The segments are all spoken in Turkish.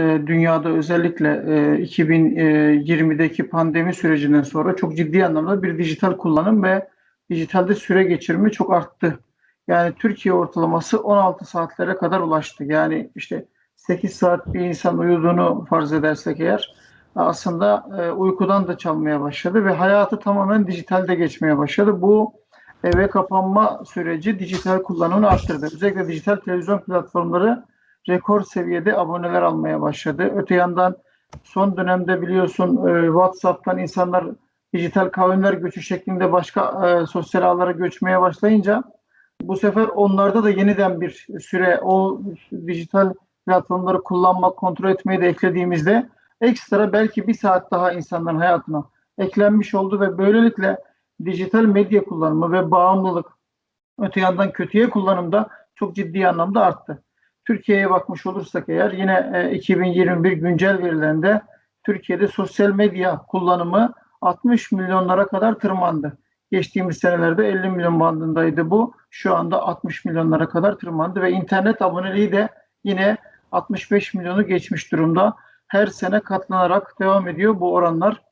e, dünyada özellikle e, 2020'deki pandemi sürecinden sonra çok ciddi anlamda bir dijital kullanım ve dijitalde süre geçirme çok arttı. Yani Türkiye ortalaması 16 saatlere kadar ulaştı. Yani işte 8 saat bir insan uyuduğunu farz edersek eğer aslında e, uykudan da çalmaya başladı ve hayatı tamamen dijitalde geçmeye başladı. Bu eve kapanma süreci dijital kullanımını arttırdı. Özellikle dijital televizyon platformları rekor seviyede aboneler almaya başladı. Öte yandan son dönemde biliyorsun e, WhatsApp'tan insanlar dijital kavimler göçü şeklinde başka e, sosyal ağlara göçmeye başlayınca bu sefer onlarda da yeniden bir süre o dijital platformları kullanmak, kontrol etmeyi de eklediğimizde ekstra belki bir saat daha insanların hayatına eklenmiş oldu ve böylelikle dijital medya kullanımı ve bağımlılık öte yandan kötüye kullanımda çok ciddi anlamda arttı. Türkiye'ye bakmış olursak eğer yine e, 2021 güncel verilerinde Türkiye'de sosyal medya kullanımı 60 milyonlara kadar tırmandı. Geçtiğimiz senelerde 50 milyon bandındaydı bu. Şu anda 60 milyonlara kadar tırmandı ve internet aboneliği de yine 65 milyonu geçmiş durumda. Her sene katlanarak devam ediyor bu oranlar.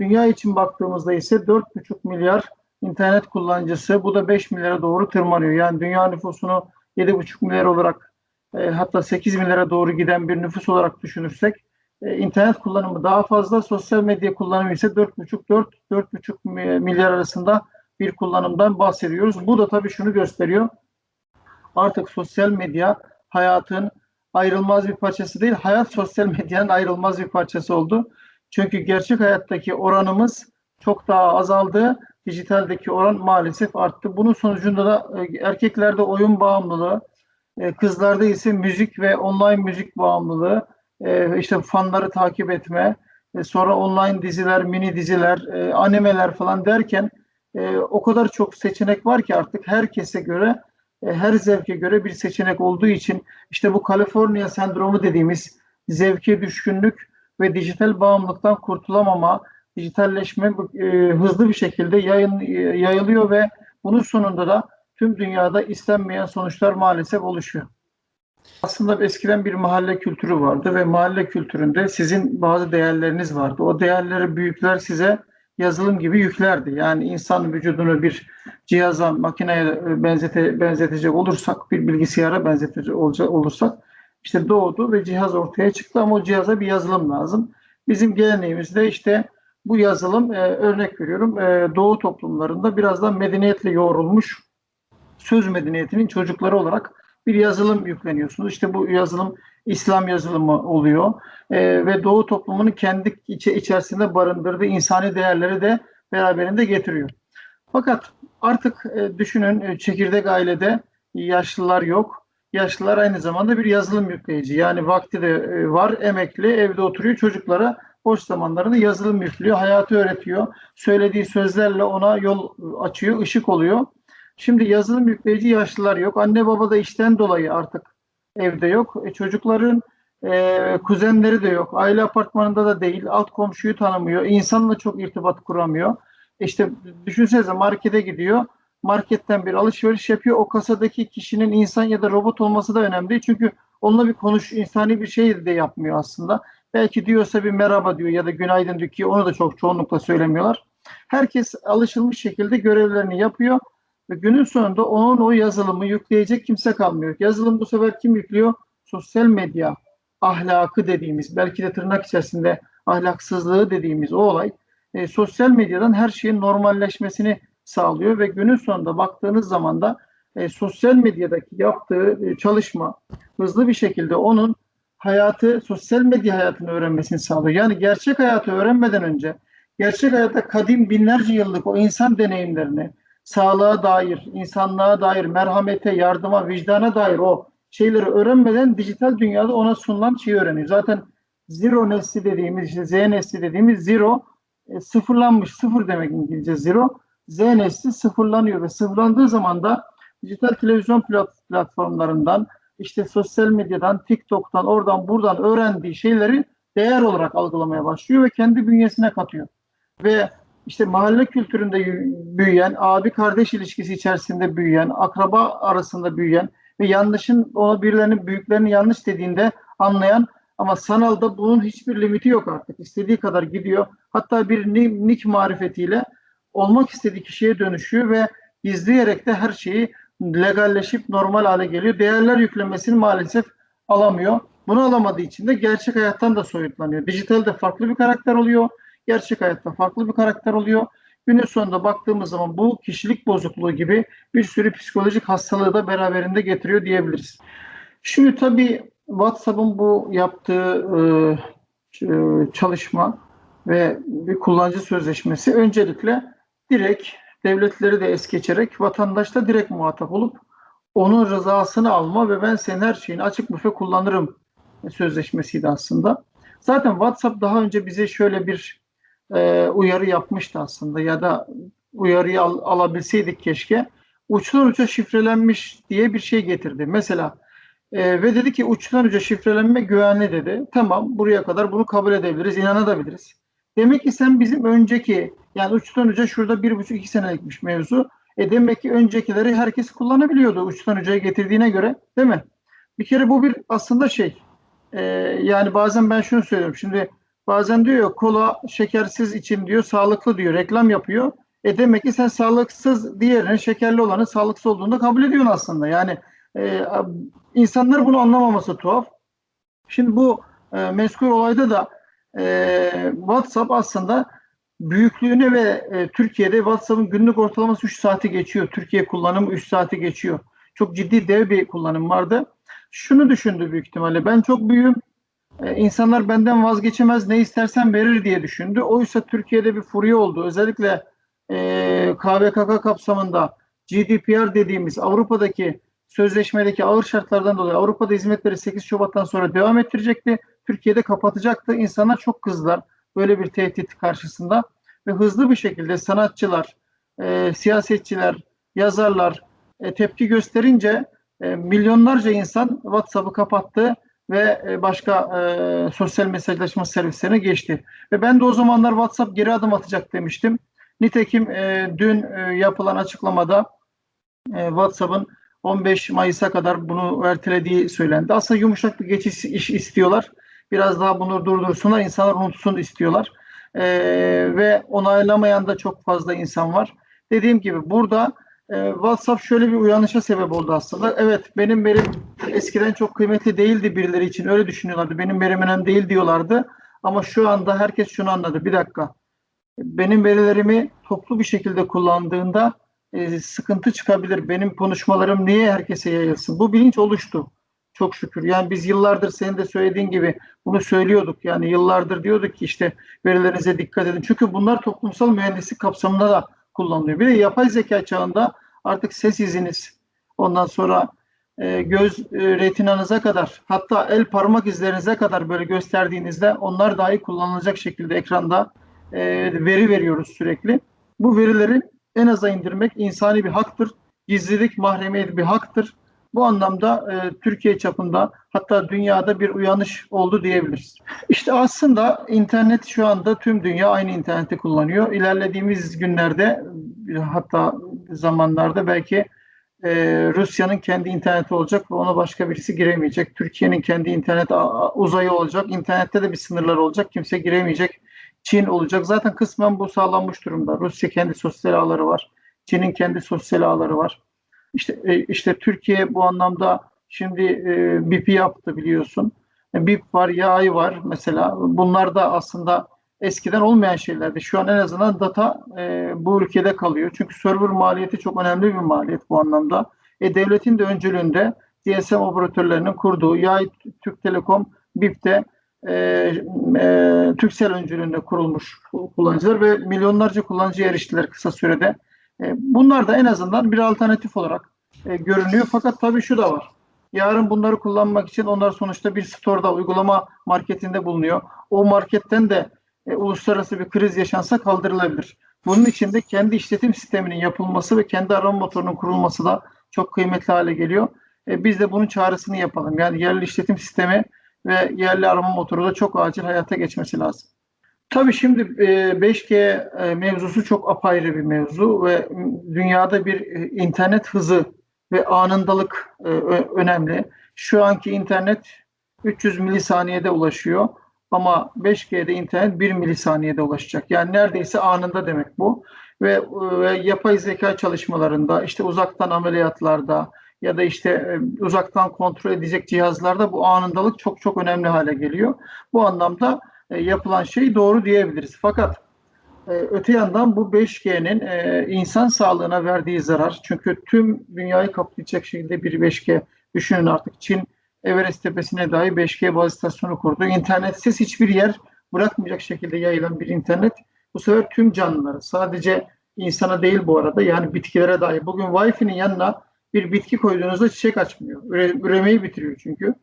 Dünya için baktığımızda ise 4,5 milyar internet kullanıcısı bu da 5 milyara doğru tırmanıyor. Yani dünya nüfusunu 7,5 milyar olarak e, hatta 8 milyara doğru giden bir nüfus olarak düşünürsek e, internet kullanımı daha fazla, sosyal medya kullanımı ise 4,5-4,5 milyar arasında bir kullanımdan bahsediyoruz. Bu da tabii şunu gösteriyor. Artık sosyal medya hayatın ayrılmaz bir parçası değil, hayat sosyal medyanın ayrılmaz bir parçası oldu. Çünkü gerçek hayattaki oranımız çok daha azaldı. Dijitaldeki oran maalesef arttı. Bunun sonucunda da e, erkeklerde oyun bağımlılığı, e, kızlarda ise müzik ve online müzik bağımlılığı, e, işte fanları takip etme, sonra online diziler, mini diziler, animeler falan derken o kadar çok seçenek var ki artık herkese göre, her zevke göre bir seçenek olduğu için işte bu Kaliforniya sendromu dediğimiz zevke düşkünlük ve dijital bağımlılıktan kurtulamama, dijitalleşme e, hızlı bir şekilde yayın, e, yayılıyor ve bunun sonunda da tüm dünyada istenmeyen sonuçlar maalesef oluşuyor. Aslında eskiden bir mahalle kültürü vardı ve mahalle kültüründe sizin bazı değerleriniz vardı. O değerleri büyükler size yazılım gibi yüklerdi. Yani insan vücudunu bir cihaza, makineye benzete, benzetecek olursak, bir bilgisayara benzetecek olursak işte doğdu ve cihaz ortaya çıktı ama o cihaza bir yazılım lazım. Bizim geleneğimizde işte bu yazılım e, örnek veriyorum e, Doğu toplumlarında biraz da medeniyetle yoğrulmuş söz medeniyetinin çocukları olarak bir yazılım yükleniyorsunuz. İşte bu yazılım İslam yazılımı oluyor e, ve Doğu toplumunun kendi içe, içerisinde barındırdığı insani değerleri de beraberinde getiriyor. Fakat artık e, düşünün e, çekirdek ailede yaşlılar yok. Yaşlılar aynı zamanda bir yazılım yükleyici. Yani vakti de e, var, emekli, evde oturuyor çocuklara boş zamanlarını yazılım yüklüyor, hayatı öğretiyor. Söylediği sözlerle ona yol açıyor, ışık oluyor. Şimdi yazılım yükleyici yaşlılar yok. Anne baba da işten dolayı artık evde yok. E, çocukların e, kuzenleri de yok. Aile apartmanında da değil. Alt komşuyu tanımıyor. İnsanla çok irtibat kuramıyor. İşte düşünsenize markete gidiyor. Marketten bir alışveriş yapıyor. O kasadaki kişinin insan ya da robot olması da önemli değil. Çünkü onunla bir konuş, insani bir şey de yapmıyor aslında. Belki diyorsa bir merhaba diyor ya da günaydın diyor onu da çok çoğunlukla söylemiyorlar. Herkes alışılmış şekilde görevlerini yapıyor ve günün sonunda onun o yazılımı yükleyecek kimse kalmıyor. Yazılım bu sefer kim yüklüyor? Sosyal medya ahlakı dediğimiz, belki de tırnak içerisinde ahlaksızlığı dediğimiz o olay e, sosyal medyadan her şeyin normalleşmesini sağlıyor ve günün sonunda baktığınız zaman da e, sosyal medyadaki yaptığı e, çalışma hızlı bir şekilde onun hayatı, sosyal medya hayatını öğrenmesini sağlıyor. Yani gerçek hayatı öğrenmeden önce gerçek hayatta kadim binlerce yıllık o insan deneyimlerini, sağlığa dair, insanlığa dair, merhamete, yardıma, vicdana dair o şeyleri öğrenmeden dijital dünyada ona sunulan şeyi öğreniyor. Zaten zero nesli dediğimiz, işte Z nesli dediğimiz zero e, sıfırlanmış, sıfır demek İngilizce zero. Z nesli sıfırlanıyor ve sıfırlandığı zaman da dijital televizyon platformlarından, işte sosyal medyadan, TikTok'tan, oradan buradan öğrendiği şeyleri değer olarak algılamaya başlıyor ve kendi bünyesine katıyor. Ve işte mahalle kültüründe büyüyen, abi kardeş ilişkisi içerisinde büyüyen, akraba arasında büyüyen ve yanlışın ona birilerinin büyüklerinin yanlış dediğinde anlayan Ama sanalda bunun hiçbir limiti yok artık. İstediği kadar gidiyor. Hatta bir ni- nick marifetiyle olmak istediği kişiye dönüşüyor ve izleyerek de her şeyi legalleşip normal hale geliyor. Değerler yüklemesini maalesef alamıyor. Bunu alamadığı için de gerçek hayattan da soyutlanıyor. Dijitalde farklı bir karakter oluyor. Gerçek hayatta farklı bir karakter oluyor. Günün sonunda baktığımız zaman bu kişilik bozukluğu gibi bir sürü psikolojik hastalığı da beraberinde getiriyor diyebiliriz. Şimdi tabii WhatsApp'ın bu yaptığı e, çalışma ve bir kullanıcı sözleşmesi öncelikle direkt devletleri de es geçerek vatandaşla direkt muhatap olup onun rızasını alma ve ben senin her şeyini açık büfe kullanırım sözleşmesiydi aslında. Zaten WhatsApp daha önce bize şöyle bir e, uyarı yapmıştı aslında ya da uyarıyı al, alabilseydik keşke. Uçtan uca şifrelenmiş diye bir şey getirdi. Mesela e, ve dedi ki uçtan uca şifrelenme güvenli dedi. Tamam buraya kadar bunu kabul edebiliriz, inanabiliriz. Demek ki sen bizim önceki yani uçtan uca şurada bir buçuk iki senelikmiş mevzu. E demek ki öncekileri herkes kullanabiliyordu uçtan ucaya getirdiğine göre değil mi? Bir kere bu bir aslında şey e, yani bazen ben şunu söylüyorum şimdi bazen diyor kola şekersiz için diyor sağlıklı diyor reklam yapıyor. E demek ki sen sağlıksız diğerinin şekerli olanın sağlıksız olduğunu kabul ediyorsun aslında. Yani e, insanlar bunu anlamaması tuhaf. Şimdi bu e, meskul olayda da e, WhatsApp aslında büyüklüğüne ve e, Türkiye'de WhatsApp'ın günlük ortalaması 3 saati geçiyor. Türkiye kullanımı 3 saati geçiyor. Çok ciddi dev bir kullanım vardı. Şunu düşündü büyük ihtimalle. Ben çok büyüğüm. E, insanlar benden vazgeçemez ne istersen verir diye düşündü. Oysa Türkiye'de bir furya oldu. Özellikle e, KVKK kapsamında GDPR dediğimiz Avrupa'daki sözleşmedeki ağır şartlardan dolayı Avrupa'da hizmetleri 8 Şubat'tan sonra devam ettirecekti. Türkiye'de kapatacaktı. İnsanlar çok kızdılar böyle bir tehdit karşısında ve hızlı bir şekilde sanatçılar, e, siyasetçiler, yazarlar e, tepki gösterince e, milyonlarca insan WhatsApp'ı kapattı ve e, başka e, sosyal mesajlaşma servislerine geçti. Ve ben de o zamanlar WhatsApp geri adım atacak demiştim. Nitekim e, dün e, yapılan açıklamada e, WhatsApp'ın 15 Mayıs'a kadar bunu ertelediği söylendi. Aslında yumuşak bir geçiş iş istiyorlar. Biraz daha bunu durdursunlar, insanlar unutsun istiyorlar. Ee, ve onaylamayan da çok fazla insan var. Dediğim gibi burada e, WhatsApp şöyle bir uyanışa sebep oldu aslında. Evet benim verim eskiden çok kıymetli değildi birileri için. Öyle düşünüyorlardı. Benim verim önemli değil diyorlardı. Ama şu anda herkes şunu anladı. Bir dakika. Benim verilerimi toplu bir şekilde kullandığında e, sıkıntı çıkabilir. Benim konuşmalarım niye herkese yayılsın? Bu bilinç oluştu. Çok şükür. Yani biz yıllardır senin de söylediğin gibi bunu söylüyorduk. Yani yıllardır diyorduk ki işte verilerinize dikkat edin. Çünkü bunlar toplumsal mühendislik kapsamında da kullanılıyor. Bir de yapay zeka çağında artık ses iziniz, ondan sonra e, göz e, retinanıza kadar hatta el parmak izlerinize kadar böyle gösterdiğinizde onlar dahi kullanılacak şekilde ekranda e, veri veriyoruz sürekli. Bu verileri en aza indirmek insani bir haktır. Gizlilik, mahremiyet bir haktır. Bu anlamda e, Türkiye çapında hatta dünyada bir uyanış oldu diyebiliriz. İşte aslında internet şu anda tüm dünya aynı interneti kullanıyor. İlerlediğimiz günlerde hatta zamanlarda belki e, Rusya'nın kendi interneti olacak ve ona başka birisi giremeyecek. Türkiye'nin kendi internet uzayı olacak. İnternette de bir sınırlar olacak. Kimse giremeyecek. Çin olacak. Zaten kısmen bu sağlanmış durumda. Rusya kendi sosyal ağları var. Çin'in kendi sosyal ağları var. İşte e, işte Türkiye bu anlamda şimdi e, BIP yaptı biliyorsun. E, BIP var, yay var mesela. Bunlar da aslında eskiden olmayan şeylerdi. Şu an en azından data e, bu ülkede kalıyor. Çünkü server maliyeti çok önemli bir maliyet bu anlamda. E, devletin de öncülüğünde GSM operatörlerinin kurduğu yay Türk Telekom BIP'te e, e, Türksel öncülüğünde kurulmuş kullanıcılar ve milyonlarca kullanıcıya eriştiler kısa sürede. E, bunlar da en azından bir alternatif olarak e, görünüyor. Fakat tabii şu da var. Yarın bunları kullanmak için onlar sonuçta bir store'da, uygulama marketinde bulunuyor. O marketten de e, uluslararası bir kriz yaşansa kaldırılabilir. Bunun için de kendi işletim sisteminin yapılması ve kendi arama motorunun kurulması da çok kıymetli hale geliyor. Biz de bunun çağrısını yapalım. Yani yerli işletim sistemi ve yerli arama motoru da çok acil hayata geçmesi lazım. Tabii şimdi 5G e, mevzusu çok apayrı bir mevzu ve dünyada bir e, internet hızı ve anındalık e, önemli. Şu anki internet 300 milisaniyede ulaşıyor. Ama 5G'de internet 1 milisaniyede ulaşacak. Yani neredeyse anında demek bu. Ve, ve yapay zeka çalışmalarında, işte uzaktan ameliyatlarda ya da işte e, uzaktan kontrol edecek cihazlarda bu anındalık çok çok önemli hale geliyor. Bu anlamda e, yapılan şey doğru diyebiliriz. Fakat e, öte yandan bu 5G'nin insan sağlığına verdiği zarar, çünkü tüm dünyayı kaplayacak şekilde bir 5G düşünün artık Çin Everest tepesine dahi 5G baz istasyonu kurdu. İnternetsiz hiçbir yer bırakmayacak şekilde yayılan bir internet. Bu sefer tüm canlıları sadece insana değil bu arada yani bitkilere dahi. Bugün Wi-Fi'nin yanına bir bitki koyduğunuzda çiçek açmıyor. Üre, üremeyi bitiriyor çünkü.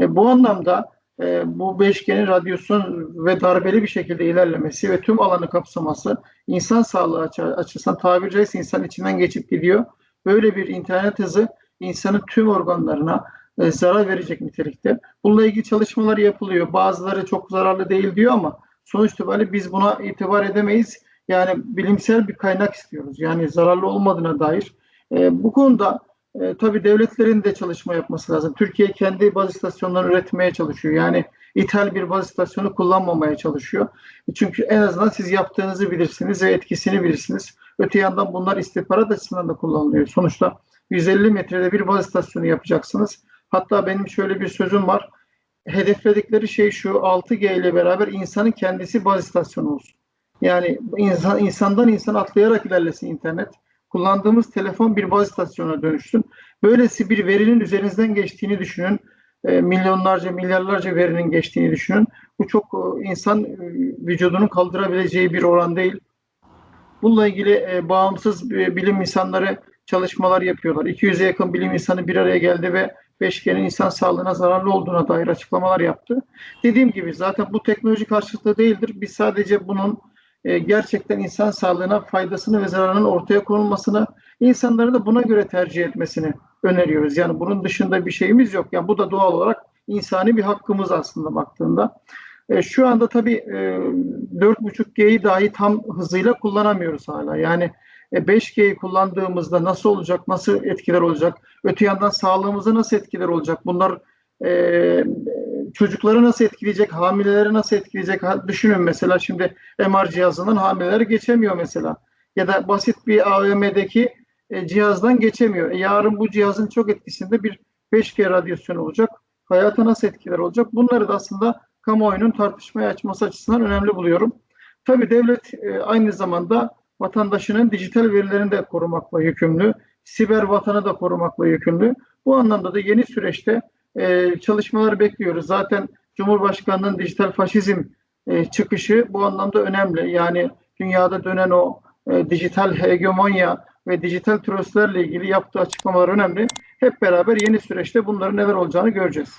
E, bu anlamda e, bu 5G'nin radyasyon ve darbeli bir şekilde ilerlemesi ve tüm alanı kapsaması insan sağlığı açısından tabiri caizse insan içinden geçip gidiyor. Böyle bir internet hızı insanın tüm organlarına e, zarar verecek nitelikte. Bununla ilgili çalışmalar yapılıyor. Bazıları çok zararlı değil diyor ama sonuç itibariyle biz buna itibar edemeyiz. Yani bilimsel bir kaynak istiyoruz. Yani zararlı olmadığına dair. E, bu konuda e, tabii devletlerin de çalışma yapması lazım. Türkiye kendi baz istasyonlarını üretmeye çalışıyor. Yani ithal bir baz istasyonu kullanmamaya çalışıyor. Çünkü en azından siz yaptığınızı bilirsiniz ve etkisini bilirsiniz. Öte yandan bunlar istihbarat açısından da kullanılıyor. Sonuçta 150 metrede bir baz istasyonu yapacaksınız. Hatta benim şöyle bir sözüm var. Hedefledikleri şey şu 6G ile beraber insanın kendisi baz istasyonu olsun. Yani insan, insandan insan atlayarak ilerlesin internet. Kullandığımız telefon bir baz istasyonuna dönüşsün. Böylesi bir verinin üzerinizden geçtiğini düşünün. E, milyonlarca, milyarlarca verinin geçtiğini düşünün. Bu çok e, insan e, vücudunun kaldırabileceği bir oran değil. Bununla ilgili e, bağımsız e, bilim insanları çalışmalar yapıyorlar. 200'e yakın bilim insanı bir araya geldi ve 5G'nin insan sağlığına zararlı olduğuna dair açıklamalar yaptı. Dediğim gibi zaten bu teknoloji karşıtı değildir. Biz sadece bunun e, gerçekten insan sağlığına faydasını ve zararının ortaya konulmasını, insanların da buna göre tercih etmesini öneriyoruz. Yani bunun dışında bir şeyimiz yok. Yani bu da doğal olarak insani bir hakkımız aslında baktığında. E, şu anda tabii e, 4.5G'yi dahi tam hızıyla kullanamıyoruz hala. Yani 5G'yi e, kullandığımızda nasıl olacak, nasıl etkiler olacak, öte yandan sağlığımıza nasıl etkiler olacak, bunlar e, çocukları nasıl etkileyecek, hamileleri nasıl etkileyecek düşünün mesela şimdi MR cihazından hamileler geçemiyor mesela ya da basit bir AVM'deki e, cihazdan geçemiyor. E, yarın bu cihazın çok etkisinde bir 5G radyasyonu olacak. Hayata nasıl etkiler olacak? Bunları da aslında kamuoyunun tartışmaya açması açısından önemli buluyorum. Tabii devlet e, aynı zamanda vatandaşının dijital verilerini de korumakla yükümlü, siber vatanı da korumakla yükümlü. Bu anlamda da yeni süreçte e, çalışmalar bekliyoruz. Zaten Cumhurbaşkanı'nın dijital faşizm e, çıkışı bu anlamda önemli. Yani dünyada dönen o e, dijital hegemonya ve dijital tröstlerle ilgili yaptığı açıklamalar önemli. Hep beraber yeni süreçte bunların neler olacağını göreceğiz.